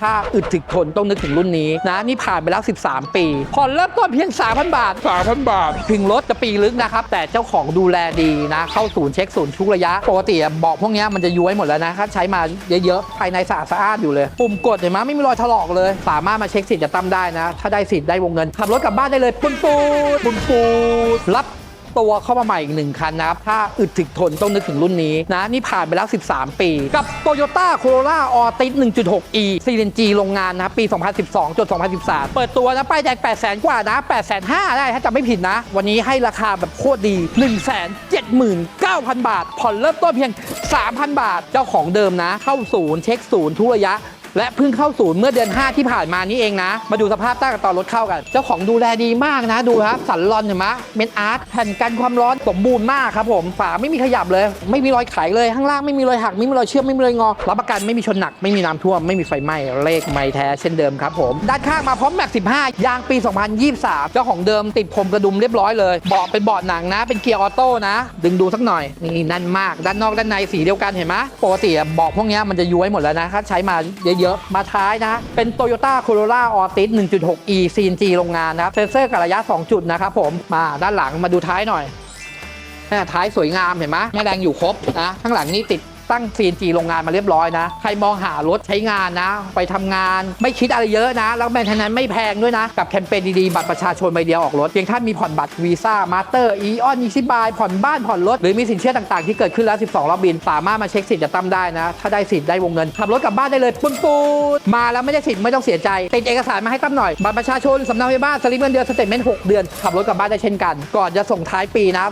ถ้าอึดถึกทนต้องนึกถึงรุ่นนี้นะ นี่ผ่านไปแล้ว 13 ปีผ่อนเริ่มต้นเพียง 3,000 บาท 3,000 บาท ถึงรถจะปีลึกนะครับ แต่เจ้าของดูแลดีนะ เข้าศูนย์เช็คศูนย์ทุกระยะ ปกติอะเบอกพวกเนี้ยมันจะย้วยหมดแล้วนะ ถ้าใช้มาเยอะๆ ภายในสะอาดสะอาดอยู่เลย ปุ่มกดเห็นไหมไม่มีรอยถลอกเลย สามารถมาเช็คสิทธิ์จะตั้มได้นะ ถ้าได้สิทธิ์ได้วงเงินขับรถกลับบ้านได้เลยปุ้นปูดปุ้นปูดรับ ตัวเข้ามาใหม่อีกหนึ่งคันนะครับ ถ้าอึดถึกทนต้องนึกถึงรุ่นนี้นะ นี่ผ่านไปแล้ว 13 ปี กับ Toyota Corolla Altis 1.6e CNG โรงงานนะครับปี 2012จน2013 เปิดตัวนะป้ายแดง800,000 กว่านะ8,500ได้ถ้าจำไม่ผิดนะ วันนี้ให้ราคาแบบโคตรดี 179,000 บาท ผ่อนเริ่มต้นเพียง 3,000 บาท เจ้าของเดิมนะ เข้าศูนย์เช็คศูนย์ทุระยะ และเพิ่งเข้าศูนย์เมื่อเดือน 5 ที่ผ่านมานี้เองนะ มาดูสภาพใต้กับตอนรถเข้ากัน เจ้าของดูแลดีมากนะดูครับสันลอนเห็นไหมเมนอาร์ตแผ่นกันความร้อนสมบูรณ์มากครับผมฝาไม่มีขยับเลย ไม่มีรอยไขเลยข้างล่างไม่มีรอยหักไม่มีรอยเชื่อมไม่มีรอยงอรับประกันไม่มีชนหนักไม่มีน้ำท่วมไม่มีไฟไหม้เลขไม่แท้เช่นเดิมครับผมด้านข้างมาพร้อมแม็ก15 ยางปี 2023 เจ้าของเดิมติดพรมกระดุมเรียบร้อยเลยเบาะเป็นเบาะหนังนะ เป็นเกียร์ออโต้นะ ดึงดูสักหน่อยนี่นั่นมาก ด้านนอกด้านในสีเดียวกันเห็นไหมปกติเบาะพวกนี้มันจะย้วยหมดแล้วนะถ้าใช้มาเยอะๆมาท้ายนะ เป็น Toyota Corolla Altis 1.6e CNG โรงงานนะครับเซนเซอร์กับระยะ 2 จุดนะครับผมมาด้านหลังมาดูท้ายหน่อยท้ายสวยงามเห็นไหมแม่แรงอยู่ครบนะข้างหลังนี่ติด ตั้ง CNG โรงงานมาเรียบร้อยนะ ใครมองหารถใช้งานนะ ไปทำงานไม่คิดอะไรเยอะนะ แล้วแมนเทนแนนไม่แพงด้วยนะ กับแคมเปญดีๆ บัตรประชาชนใบเดียวออกรถ เพียงท่านมีผ่อนบัตรวีซ่ามาสเตอร์อีออนอีซิบายผ่อนบ้านผ่อนรถ หรือมีสินเชื่อต่างๆ ที่เกิดขึ้นแล้ว 12 รอบบิน สามารถมาเช็คสิทธิ์จะตั้มได้นะ ถ้าได้สิทธิ์ได้วงเงินขับรถกลับบ้านได้เลยปุ้นปูดมาแล้วไม่ได้สิทธิ์ไม่ต้องเสียใจติดเอกสารมาให้ตั้มหน่อยบัตรประชาชนสำเนาทะเบียนบ้านสลิปเงินเดือนสเตทเมนต์6เดือนขับรถกลับบ้านได้เช่นกัน ก่อนจะส่งท้ายปีนะ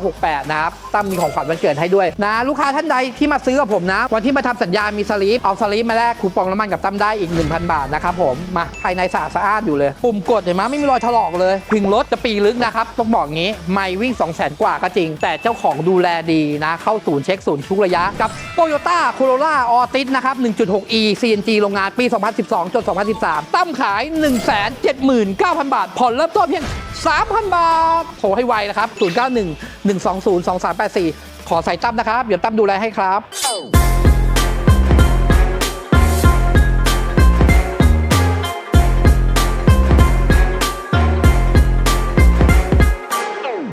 2568นะครับตั้มมีของขวัญวันเกิดให้ด้วยนะลูกค้าท่านใดที่มาซื้อกับผมนะ วันที่มาทำสัญญามีสลิปเอาสลิปมาแลกคูปองน้ำมันกับตั้มได้อีก 1,000 บาทนะครับผมมาภายในสะอาดสะอาดอยู่เลย ปุ่มกดเห็นไหมไม่มีรอยถลอกเลยถึงรถจะปีลึกนะครับต้องบอกงี้ไม่วิ่ง 200,000กว่าก็จริง แต่เจ้าของดูแลดีนะเข้าศูนย์เช็คศูนย์ทุกระยะกับ Toyota Corolla Altis นะครับ 1.6e CNG โรงงานปี 2012จน2013 ตั้มขาย 179,000 บาท ผ่อนเริ่มต้นเพียง 3,000 บาท โทรให้ไวนะครับ 091 120 2384 ขอใส่ตั้มนะครับ เดี๋ยวตั้มดูแลให้ครับ Oh.